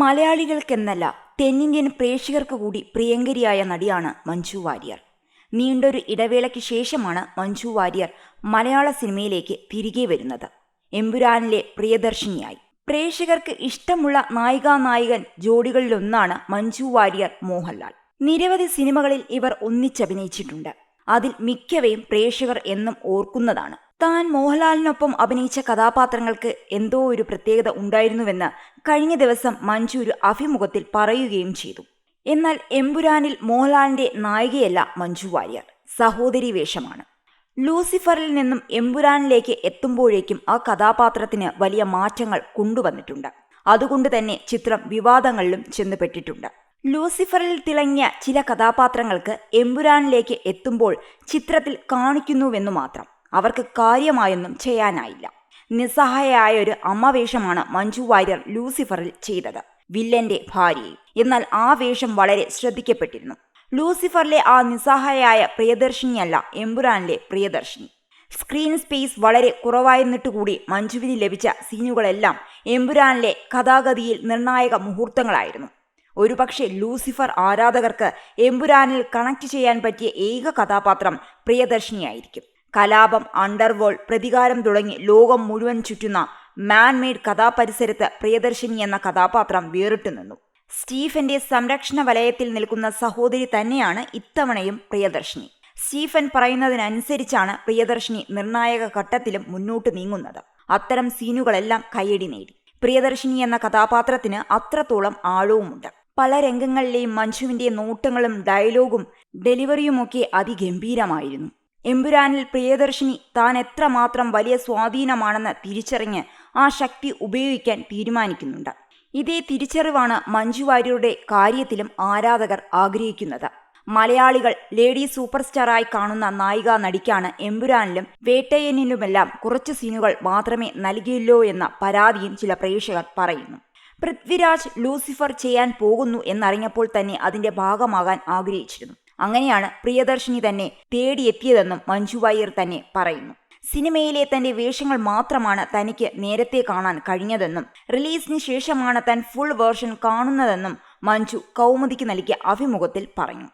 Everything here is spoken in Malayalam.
മലയാളികൾക്കെന്നല്ല തെന്നിന്ത്യൻ പ്രേക്ഷകർക്ക് കൂടി പ്രിയങ്കരിയായ നടിയാണ് മഞ്ജു വാര്യർ. നീണ്ടൊരു ഇടവേളയ്ക്ക് ശേഷമാണ് മഞ്ജു വാര്യർ മലയാള സിനിമയിലേക്ക് തിരികെ വരുന്നത്. എമ്പുരാനിലെ പ്രിയദർശിനിയായി. പ്രേക്ഷകർക്ക് ഇഷ്ടമുള്ള നായികാ നായകൻ ജോഡികളിലൊന്നാണ് മഞ്ജു വാര്യർ മോഹൻലാൽ. നിരവധി സിനിമകളിൽ ഇവർ ഒന്നിച്ചഭിനയിച്ചിട്ടുണ്ട്. അതിൽ മിക്കവയും പ്രേക്ഷകർ എന്നും ഓർക്കുന്നതാണ്. താൻ മോഹൻലാലിനൊപ്പം അഭിനയിച്ച കഥാപാത്രങ്ങൾക്ക് എന്തോ ഒരു പ്രത്യേകത ഉണ്ടായിരുന്നുവെന്ന് കഴിഞ്ഞ ദിവസം മഞ്ജു ഒരു അഭിമുഖത്തിൽ പറയുകയും ചെയ്തു. എന്നാൽ എമ്പുരാനിൽ മോഹൻലാലിന്റെ നായികയല്ല മഞ്ജു വാര്യർ. സഹോദരി വേഷമാണ്. ലൂസിഫറിൽ നിന്നും എമ്പുരാനിലേക്ക് എത്തുമ്പോഴേക്കും ആ കഥാപാത്രത്തിന് വലിയ മാറ്റങ്ങൾ കൊണ്ടുവന്നിട്ടുണ്ട്. അതുകൊണ്ട് തന്നെ ചിത്രം വിവാദങ്ങളിലും ചെന്നുപെട്ടിട്ടുണ്ട്. ലൂസിഫറിൽ തിളങ്ങിയ ചില കഥാപാത്രങ്ങൾക്ക് എമ്പുരാനിലേക്ക് എത്തുമ്പോൾ ചിത്രത്തിൽ കാണിക്കുന്നുവെന്നു മാത്രം. അവർക്ക് കാര്യമായൊന്നും ചെയ്യാനായില്ല. നിസ്സഹായയായ ഒരു അമ്മവേഷമാണ് മഞ്ജു വാര്യർ ലൂസിഫറിൽ ചെയ്തത് വില്ലന്റെ ഭാര്യയെ. എന്നാൽ ആ വേഷം വളരെ ശ്രദ്ധിക്കപ്പെട്ടിരുന്നു. ലൂസിഫറിലെ ആ നിസ്സഹായയായ പ്രിയദർശിനിയല്ല എമ്പുരാനിലെ പ്രിയദർശിനി. സ്ക്രീൻ സ്പേസ് വളരെ കുറവായിരുന്നിട്ടുകൂടി മഞ്ജുവിന് ലഭിച്ച സീനുകളെല്ലാം എമ്പുരാനിലെ കഥാഗതിയിൽ നിർണായക മുഹൂർത്തങ്ങളായിരുന്നു. ഒരുപക്ഷെ ലൂസിഫർ ആരാധകർക്ക് എമ്പുരാനിൽ കണക്ട് ചെയ്യാൻ പറ്റിയ ഏക കഥാപാത്രം പ്രിയദർശിനിയായിരിക്കും. കലാപം അണ്ടർവോൾ പ്രതികാരം തുടങ്ങി ലോകം മുഴുവൻ ചുറ്റുന്ന മാൻമെയ്ഡ് കഥാപരിസരത്ത് പ്രിയദർശിനി എന്ന കഥാപാത്രം വേറിട്ടു നിന്നു. സ്റ്റീഫന്റെ സംരക്ഷണ വലയത്തിൽ നിൽക്കുന്ന സഹോദരി തന്നെയാണ് ഇത്തവണയും പ്രിയദർശിനി. സ്റ്റീഫൻ പറയുന്നതിനനുസരിച്ചാണ് പ്രിയദർശിനി നിർണായക ഘട്ടത്തിലും മുന്നോട്ട് നീങ്ങുന്നത്. അത്തരം സീനുകളെല്ലാം കയ്യടി നേടി. പ്രിയദർശിനി എന്ന കഥാപാത്രത്തിന് അത്രത്തോളം ആഴവുമുണ്ട്. പല രംഗങ്ങളിലെയും മഞ്ജുവിന്റെ നോട്ടങ്ങളും ഡയലോഗും ഡെലിവറിയുമൊക്കെ അതിഗംഭീരമായിരുന്നു. എമ്പുരാനിൽ പ്രിയദർശിനി താൻ എത്രമാത്രം വലിയ സ്വാധീനമാണെന്ന് തിരിച്ചറിഞ്ഞ് ആ ശക്തി ഉപയോഗിക്കാൻ തീരുമാനിക്കുന്നുണ്ട്. ഇതേ തിരിച്ചറിവാണ് മഞ്ജു വാര്യരുടെ കാര്യത്തിലും ആരാധകർ ആഗ്രഹിക്കുന്നത്. മലയാളികൾ ലേഡി സൂപ്പർ സ്റ്റാറായി കാണുന്ന നായിക നടിക്കാണ് എമ്പുരാനിലും വേട്ടയനിലുമെല്ലാം കുറച്ച് സീനുകൾ മാത്രമേ നൽകിയുള്ളൂ എന്ന പരാതിയും ചില പ്രേക്ഷകർ പറയുന്നു. പൃഥ്വിരാജ് ലൂസിഫർ ചെയ്യാൻ പോകുന്നു എന്നറിഞ്ഞപ്പോൾ തന്നെ അതിന്റെ ഭാഗമാകാൻ ആഗ്രഹിച്ചിരുന്നു. അങ്ങനെയാണ് പ്രിയദർശിനി തന്നെ തേടിയെത്തിയതെന്നും മഞ്ജു വാര്യർ തന്നെ പറയുന്നു. സിനിമയിലെ തന്റെ വേഷങ്ങൾ മാത്രമാണ് തനിക്ക് നേരത്തെ കാണാൻ കഴിഞ്ഞതെന്നും റിലീസിന് ശേഷമാണ് താൻ ഫുൾ വേർഷൻ കാണുന്നതെന്നും മഞ്ജു കൗമുദിക്ക് നൽകിയ അഭിമുഖത്തിൽ പറഞ്ഞു